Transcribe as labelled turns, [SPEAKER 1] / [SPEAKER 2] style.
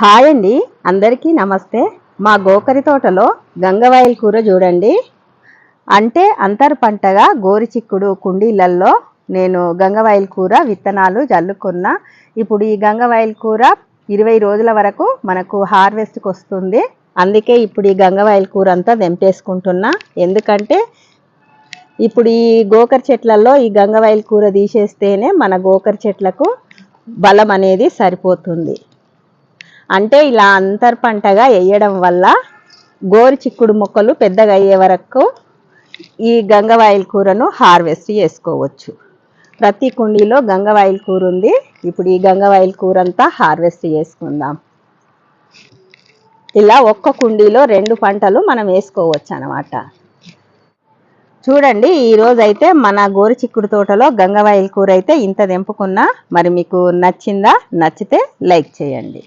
[SPEAKER 1] Hi అండి. అందరికీ నమస్తే. మా గోకరి తోటలో గంగవాయిల్ కూర చూడండి. అంటే అంతర్ పంటగా గోరిచిక్కుడు కుండీలల్లో నేను గంగవాయిల్ కూర విత్తనాలు జల్లుకున్న. ఇప్పుడు ఈ గంగవాయిల్ కూర ఇరవై రోజుల వరకు మనకు హార్వెస్ట్కి వస్తుంది. అందుకే ఇప్పుడు ఈ గంగవాయిల్ కూర అంతా తెంపేసుకుంటున్నా. ఎందుకంటే ఇప్పుడు ఈ గోకర చెట్లలో ఈ గంగవాయిల్ కూర తీసేస్తేనే మన గోకర చెట్లకు బలం అనేది సరిపోతుంది. అంటే ఇలా అంతర్ పంటగా వేయడం వల్ల గోరు చిక్కుడు మొక్కలు పెద్దగా అయ్యే వరకు ఈ గంగవాయిల్ కూరను హార్వెస్ట్ చేసుకోవచ్చు. ప్రతి కుండీలో గంగవాయిల్ కూర ఉంది. ఇప్పుడు ఈ గంగవాయిల్ కూర అంతా హార్వెస్ట్ చేసుకుందాం. ఇలా ఒక్క కుండీలో రెండు పంటలు మనం వేసుకోవచ్చు అనమాట చూడండి ఈరోజు అయితే మన గోరు చిక్కుడు తోటలో గంగవాయిల్ కూర అయితే ఇంత తెంపుకున్నా మరి మీకు నచ్చిందా నచ్చితే లైక్ చేయండి.